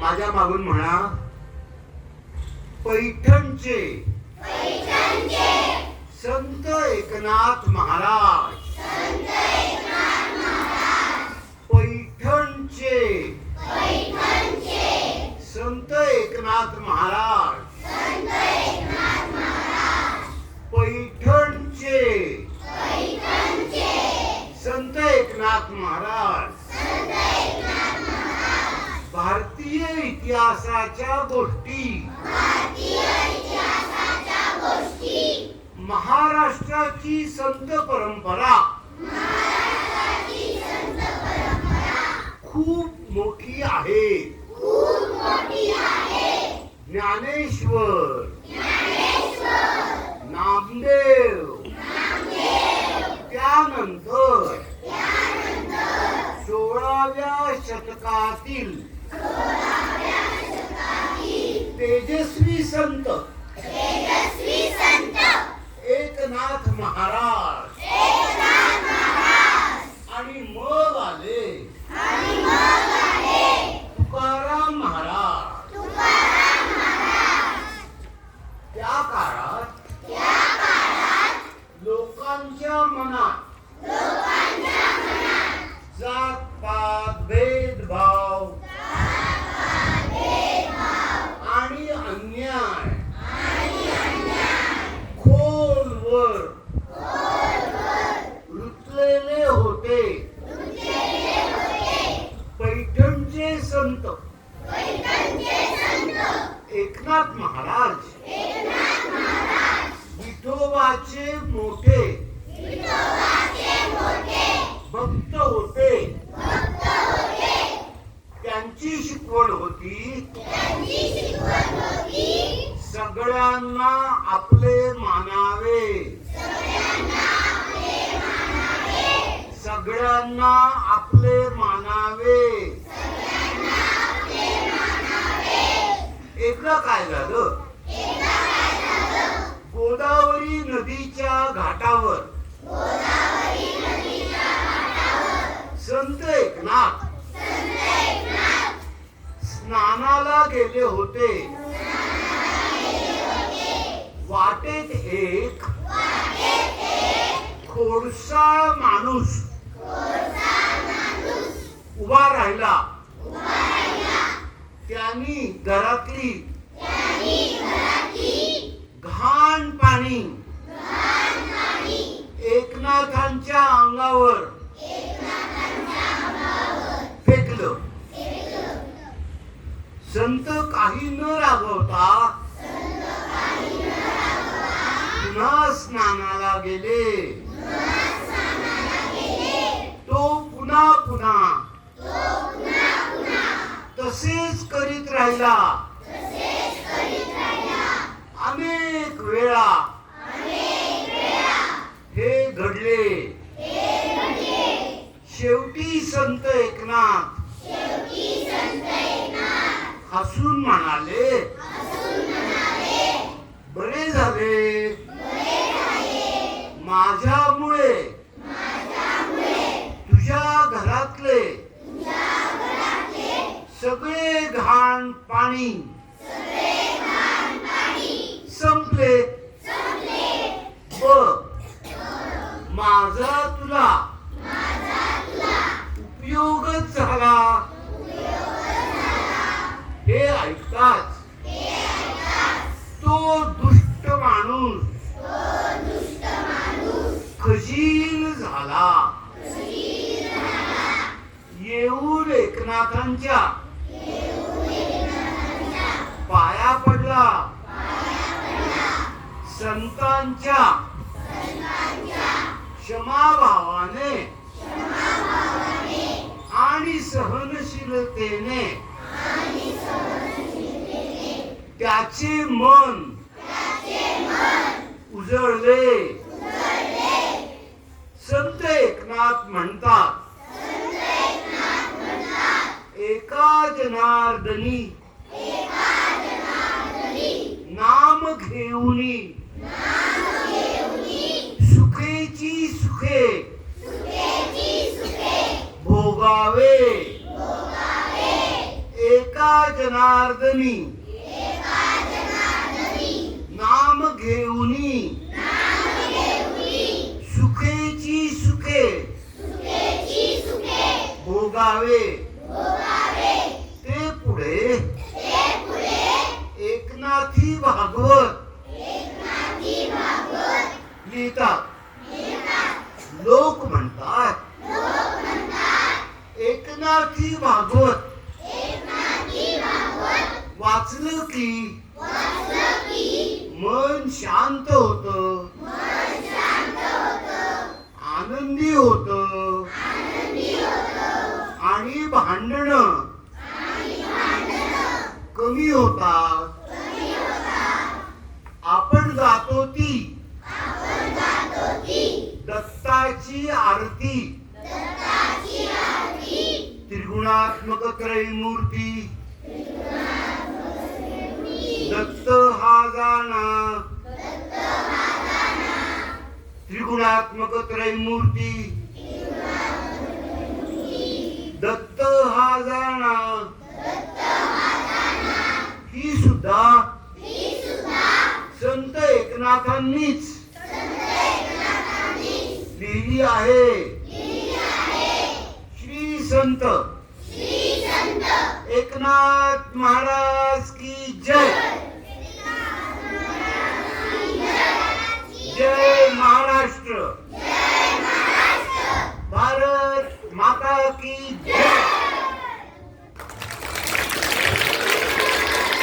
माझ्या मागून म्हणा पैठणचे. संत एकनाथ महाराज. पैठणचे. संत एकनाथ महाराज पैठणचे संत एकनाथ महाराज भारतीय इतिहासाच्या गोष्टी महाराष्ट्राची संत परंपरा. खूप मोठी आहे. ज्ञानेश्वर. नामदेव. त्यानंतर सोळाव्या शतकातील तेजस्वी संत. एकनाथ महाराज होते पैठणचे संत. एकनाथ महाराज. विठोबाचे मोठे. भक्त होते. त्यांची शिकवण होती. सगळ्यांना आपले मानावे. सगळ्यांना आपले मानावे. एकदा काय झालं? गोदावरी नदीच्या घाटावर. संत एकनाथ. स्नानाला गेले होते. वाटेत एक खोडसा माणूस. उभा राहिला. त्यांनी घरातली घाण पाणी एकनाथांच्या अंगावर फेकलं. संत काही न रागवता पुन्हा स्नानाला गेले. तो पुन्हा पुन्हा राहिला. अनेक वेळा हे घडले शेवटी संत एकनाथ हसून म्हणाले बरे झाले माझ्यामुळे तुझ्या घरातले सगळे घाण पाणी संपले. व माझा तुला. उपयोगच झाला. हे ऐकताच. तो दुष्ट माणूस. खजील झाला. येऊ एकनाथांच्या. पाया पडला. संतांच्या क्षमाभावाने आणि सहनशीलतेने त्याचे मन उजळले. संत एकनाथ म्हणतात एका जनार्दनी नाम घेऊनी सुखेची सुखे भोगावे नाम घेऊनी. सुखेची सुखे. भोगावे. ते पुढे. एकनाथी भागवत. लिहितात. लोक म्हणतात. एकनाथी भागवत. वाचलं की? मन शांत होत. आनंदी होत. आणि भांडण कमी होतात आपण गातो ती. दत्ताची आरती. त्रिगुणात्मक त्रयमूर्ती. दत्त हा जाणा. त्रिगुणात्मक त्रयमूर्ती दत्त हा जाणा. ही सुद्धा संत एकनाथांनीच लिहिली आहे. श्री संत एकनाथ महाराज की जय.